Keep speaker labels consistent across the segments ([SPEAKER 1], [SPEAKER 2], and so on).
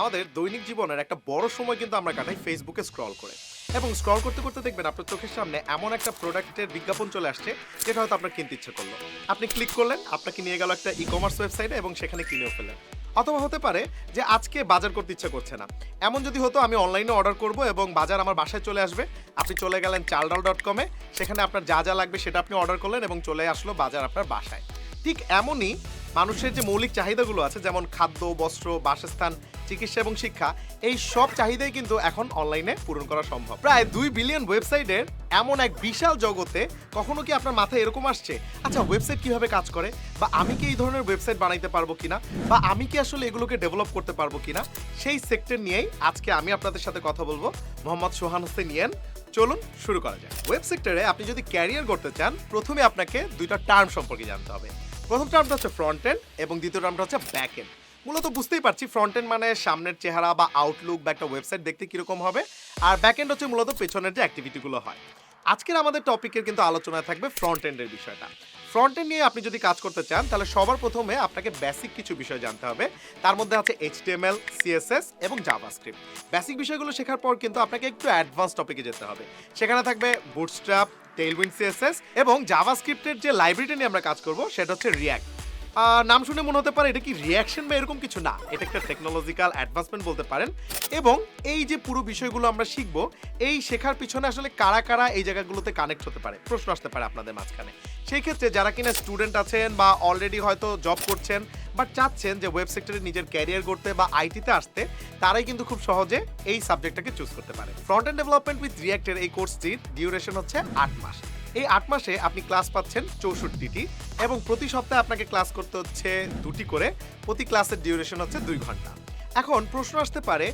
[SPEAKER 1] আমাদের দৈনিক জীবনের একটা বড় সময় কিন্তু আমরা কাটাই ফেসবুকে স্ক্রল করে। এবং স্ক্রল করতে করতে দেখবেন আপনার চোখের সামনে এমন একটা প্রোডাক্টের বিজ্ঞাপন চলে আসছে, যেটা হয়তো আপনার কিনতে ইচ্ছে করল। আপনি ক্লিক করলেন, আপনাকে নিয়ে গেল একটা ই কমার্স ওয়েবসাইটে এবং সেখানে কিনেও ফেলেন অথবা হতে পারে যে আজকে বাজার করতে ইচ্ছে করছে না। এমন যদি হতো, আমি অনলাইনে অর্ডার করব এবং বাজার আমার বাসায় চলে আসবে। আপনি চলে গেলেন চালডাল ডট কমে সেখানে আপনার যা যা লাগবে সেটা আপনি অর্ডার করলেন এবং চলে আসলো বাজার আপনার বাসায়। ঠিক এমনই মানুষের যে মৌলিক চাহিদাগুলো আছে, যেমন খাদ্য, বস্ত্র, বাসস্থান, চিকিৎসা এবং শিক্ষা, এই সব চাহিদাই কিন্তু এখন অনলাইনে পূরণ করা সম্ভব। প্রায় দুই বিলিয়ন ওয়েবসাইটের এমন এক বিশাল জগতে কখনো কি আপনার মাথায় এরকম আসছে আচ্ছা ওয়েবসাইট কীভাবে কাজ করে? বা আমি কি এই ধরনের ওয়েবসাইট বানাইতে পারব কিনা? বা আমি কি আসলে এগুলোকে ডেভেলপ করতে পারব কিনা? সেই সেক্টর নিয়েই আজকে আমি আপনাদের সাথে কথা বলব। মোহাম্মদ সোহান হোসেন ইয়েন। চলুন শুরু করা যায় ওয়েব সেক্টরে আপনি যদি ক্যারিয়ার করতে চান, প্রথমে আপনাকে দুইটা টার্ম সম্পর্কে জানতে হবে। প্রথম টার্মটা হচ্ছে ফ্রন্ট এন্ড এবং দ্বিতীয় টার্মটা হচ্ছে ব্যাক এন্ড মূলত বুঝতেই পারছি ফ্রন্ট এন্ড মানে সামনের চেহারা বা আউটলুক বা একটা ওয়েবসাইট দেখতে কীরকম হবে, আর ব্যাক এন্ড হচ্ছে মূলত পেছনের যে অ্যাক্টিভিটিগুলো হয়। আজকের আমাদের টপিকের কিন্তু আলোচনায় থাকবে ফ্রন্ট এন্ডের বিষয়টা। ফ্রন্ট এন্ড নিয়ে আপনি যদি কাজ করতে চান, তাহলে সবার প্রথমে আপনাকে বেসিক কিছু বিষয় জানতে হবে। তার মধ্যে আছে এইচটিএমএল সিএসএস এবং জাভাস্ক্রিপ্ট বেসিক বিষয়গুলো শেখার পর কিন্তু আপনাকে একটু অ্যাডভান্স টপিকে যেতে হবে। সেখানে থাকবে বুটস্ট্র্যাপ টেইলউইন্ড সিএসএস এবং জাভাস্ক্রিপ্টের যে লাইব্রেরিটা নিয়ে আমরা কাজ করব, সেটা হচ্ছে রিয়াক্ট নাম শুনে মনে হতে পারে এটা কি রিয়াকশন বা এরকম কিছু না, এটা একটা টেকনোলজিক্যাল অ্যাডভান্সমেন্ট বলতে পারেন। এবং এই যে পুরো বিষয়গুলো আমরা শিখব, এই শেখার পিছনে আসলে কারা কারা এই জায়গাগুলোতে কানেক্ট হতে পারে? প্রশ্ন আসতে পারে আপনাদের মাঝখানে। সেই ক্ষেত্রে যারা কিনা স্টুডেন্ট আছেন বা অলরেডি হয়তো জব করছেন বাট চাচ্ছেন যে ওয়েব সেক্টরে নিজের ক্যারিয়ার করতে বা আইটিতে আসতে, তারাই কিন্তু খুব সহজে এই সাবজেক্টটাকে চুজ করতে পারে। ফ্রন্ট এন্ড ডেভেলপমেন্ট উইথ রিয়াক্টের এই কোর্সটির ডিউরেশন হচ্ছে আট মাস। এই আট মাসে আপনি ক্লাস পাচ্ছেন চৌষট্টিটি এবং প্রতি সপ্তাহে আপনাকে ক্লাস করতে হচ্ছে দুটি করে, প্রতি ক্লাসের ডিউরেশন হচ্ছে দুই ঘণ্টা। এখন প্রশ্ন আসতে পারে,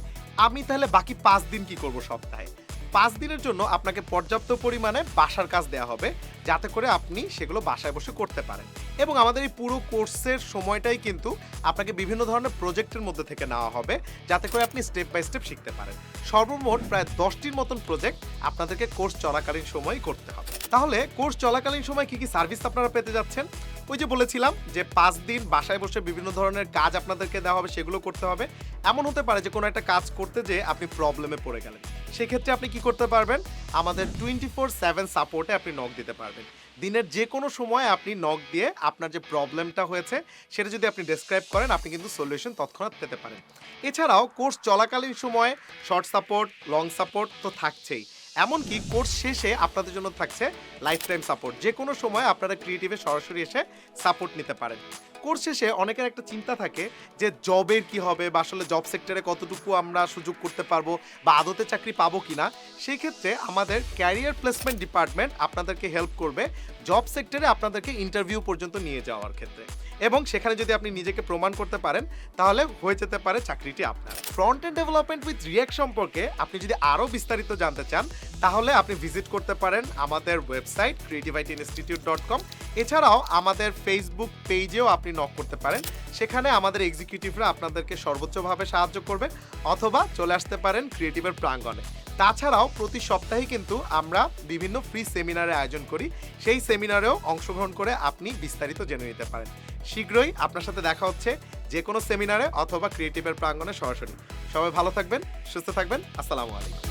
[SPEAKER 1] আমি তাহলে বাকি পাঁচ দিন কি করব সপ্তাহে? পাঁচ দিনের জন্য আপনাকে পর্যাপ্ত পরিমাণে বাসার কাজ দেওয়া হবে যাতে করে আপনি সেগুলো বাসায় বসে করতে পারেন। এবং আমাদের এই পুরো কোর্সের সময়টাই কিন্তু আপনাকে বিভিন্ন ধরনের প্রজেক্টের মধ্যে থেকে নেওয়া হবে, যাতে করে আপনি স্টেপ বাই স্টেপ শিখতে পারেন। সর্বমোট প্রায় দশটির মতন প্রজেক্ট আপনাদেরকে কোর্স চলাকালীন সময়ই করতে হবে। তাহলে কোর্স চলাকালীন সময় কি কি সার্ভিস আপনারা পেতে যাচ্ছেন? ওই যে বলেছিলাম যে পাঁচ দিন বাসায় বসে বিভিন্ন ধরনের কাজ আপনাদেরকে দেওয়া হবে, সেগুলো করতে হবে। এমন হতে পারে যে কোনো একটা কাজ করতে যে আপনি প্রবলেমে পড়ে গেলেন। সেক্ষেত্রে আপনি কি করতে পারবেন? আমাদের টোয়েন্টি ফোর সেভেন সাপোর্টে আপনি নক দিতে পারবেন। দিনের যে কোনো সময় আপনি নক দিয়ে আপনার যে প্রবলেমটা হয়েছে, সেটা যদি আপনি ডেসক্রাইব করেন, আপনি কিন্তু সলিউশন তৎক্ষণাৎ পেতে পারেন। এছাড়াও কোর্স চলাকালীন সময়ে শর্ট সাপোর্ট লং সাপোর্ট তো থাকছেই। এমনকি কোর্স শেষে আপনাদের জন্য থাকছে লাইফ টাইম সাপোর্ট যে কোনো সময় আপনারা ক্রিয়েটিভে সরাসরি এসে সাপোর্ট নিতে পারেন। কোর্স শেষে অনেকের একটা চিন্তা থাকে যে জবের কি হবে বা আসলে জব সেক্টরে কতটুকু আমরা সুযোগ করতে পারব বা আদতে চাকরি পাবো কিনা সেই ক্ষেত্রে আমাদের ক্যারিয়ার প্লেসমেন্ট ডিপার্টমেন্ট আপনাদেরকে হেল্প করবে জব সেক্টরে আপনাদেরকে ইন্টারভিউ পর্যন্ত নিয়ে যাওয়ার ক্ষেত্রে। এবং সেখানে যদি আপনি নিজেকে প্রমাণ করতে পারেন, তাহলে হয়ে যেতে পারে চাকরিটি আপনার। Front end development with React সম্পর্কে আপনি যদি আরও বিস্তারিত জানতে চান, তাহলে আপনি ভিজিট করতে পারেন আমাদের website creative IT institute dot com এছাড়াও আমাদের ফেসবুক পেজেও আপনি নক করতে পারেন। সেখানে আমাদের এক্সিকিউটিভরা আপনাদেরকে সর্বোচ্চভাবে সাহায্য করবে অথবা চলে আসতে পারেন ক্রিয়েটিভের প্রাঙ্গণে। তাছাড়াও প্রতি সপ্তাহে কিন্তু আমরা বিভিন্ন ফ্রি সেমিনারের আয়োজন করি। সেই সেমিনারেও অংশগ্রহণ করে আপনি বিস্তারিত জেনে নিতে পারেন। শীঘ্রই আপনার সাথে দেখা হচ্ছে যে কোনো সেমিনারে অথবা ক্রিয়েটিভের প্রাঙ্গণে সরাসরি। সবাই ভালো থাকবেন, সুস্থ থাকবেন, আসসালামু আলাইকুম।